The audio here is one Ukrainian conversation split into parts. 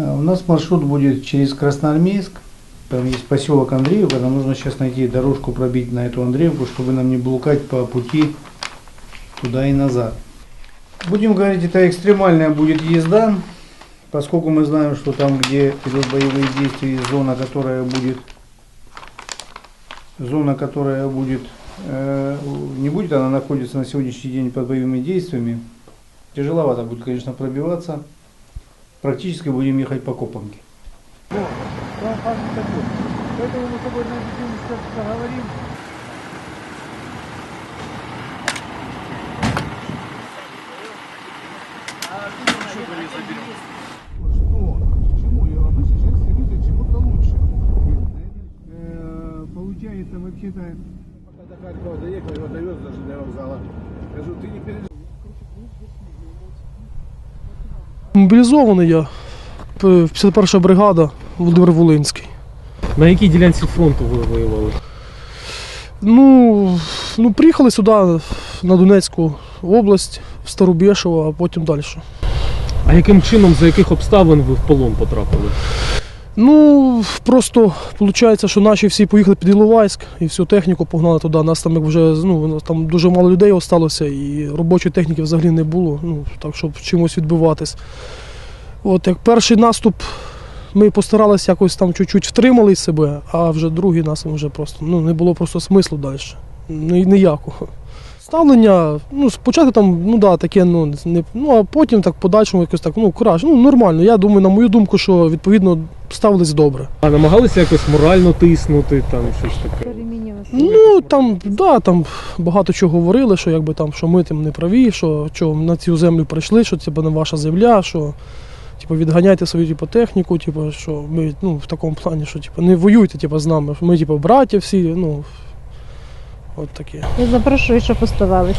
Э, У нас маршрут будет через Красноармейск. Там есть поселок Андреевка. Нам нужно сейчас найти дорожку пробить на эту Андреевку, чтобы нам не блукать по пути туда и назад. Будем говорить, это экстремальная будет езда, поскольку мы знаем, что там, где идут боевые действия, есть зона, которая будет, зона, которая будет, э, не будет, она находится на сегодняшний день под боевыми действиями. Тяжеловато будет, конечно, пробиваться. Практически будем ехать по Копанке. Поэтому мы с тобой на эту тему сейчас поговорим. Получается, вообще-то, Пока до Харькова доехал, его довез даже до вокзала. Скажу, ты не переживай. Мобілізований я. П- 51 бригада Володимир Волинський. На якій ділянці фронту ви воювали? Ну, ну, приїхали сюди, на Донецьку область, в Старобєшево, а потім далі. А яким чином, за яких обставин ви в полон потрапили? Ну, просто виходить, що наші всі поїхали під Іловайськ і всю техніку погнали туди. Нас там вже ну, там дуже мало людей залишилося і робочої техніки взагалі не було, ну, так щоб чимось відбиватись. От як перший наступ ми постаралися якось там чуть-чуть втримали себе, а вже другий нас вже просто ну, не було просто смислу далі. Ніякого. Ставлення, ну, спочатку там, ну да, таке, ну, не, ну а потім так подальшому якось так, ну, кураж. Ну, нормально. Я думаю, на мою думку, що відповідно ставились добре. А намагалися якось морально тиснути, там щось таке? Ну там, да, там багато чого говорили, що якби там, що ми тим не праві, що, що на цю землю прийшли, що це не ваша земля, що типу, відганяйте свою типу, техніку, типу, що ми ну, в такому плані, що типу, не воюйте типу, з нами. Ми типу, браті всі, ну от таке. Я запрошую, щоб оставалися.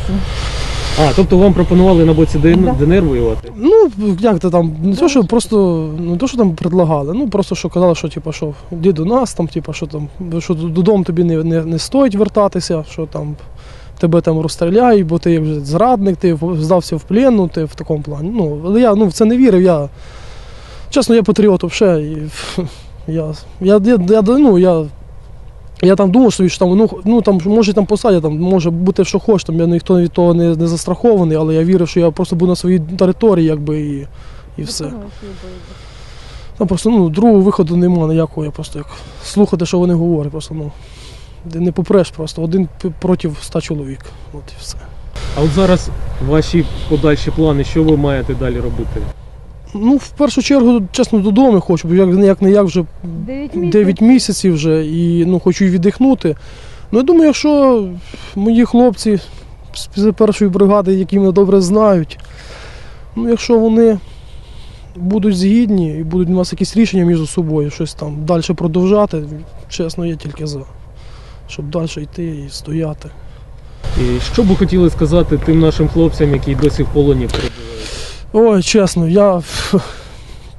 А, тобто вам пропонували на боці. ДНР воювати? Ну, як то там, не то, що просто, не то, що там предлагали, ну просто що казали, що типу, що йди до нас, там, типу, що там, що додому тобі не, не, не стоїть вертатися, що там тебе там розстріляють, бо ти вже зрадник, ти в- здався в плен, ну ти в такому плані. Ну, але я ну, в це не вірив. Я, чесно, я патріот взагалі. І, я, я, я, я, ну, я, я там думав, що там, ну, ну там може там посадять, там може бути що хочеш, там я ніхто від того не, не застрахований, але я вірив, що я просто буду на своїй території, якби і, і все. Там просто ну, другого виходу немає ніякого, я просто як слухати, що вони говорять, просто ну. Не попреш просто один проти ста чоловік. От і все. А от зараз ваші подальші плани, що ви маєте далі робити? Ну, в першу чергу, чесно, додому хочу, бо як, як не як вже Дев'ять місяців. 9 місяців вже і ну, хочу і віддихнути. Ну, я думаю, якщо мої хлопці з першої бригади, які мене добре знають, ну, якщо вони будуть згідні і будуть у нас якісь рішення між собою, щось там далі продовжати, чесно, я тільки за. Щоб далі йти і стояти. І що б ви хотіли сказати тим нашим хлопцям, які досі в полоні перебувають? Ой, чесно, я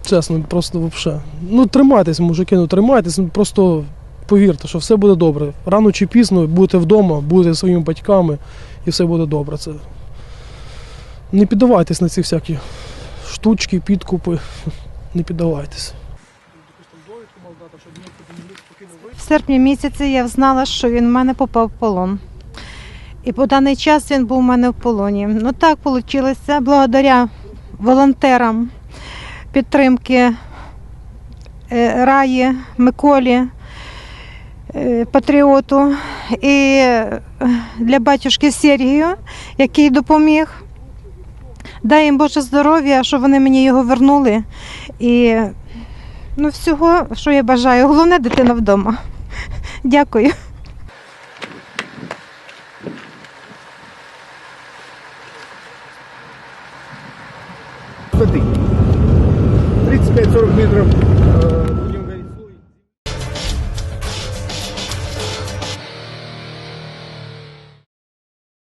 чесно, просто взагалі. Ну, тримайтесь, мужики, ну тримайтесь, ну, просто повірте, що все буде добре. Рано чи пізно будете вдома, будете своїми батьками і все буде добре. Це... Не піддавайтесь на ці всякі штучки, підкупи. Не піддавайтесь. В серпні місяці я знала, що він в мене попав в полон. І по даний час він був у мене в полоні. Ну так вийшло благодаря волонтерам підтримки е, Раї, Миколі, е, Патріоту і е, для батюшки Сергію, який допоміг. Дай їм Боже здоров'я, що вони мені його вернули. І ну, всього, що я бажаю. Головне дитина вдома. Дякую. 35-40 метров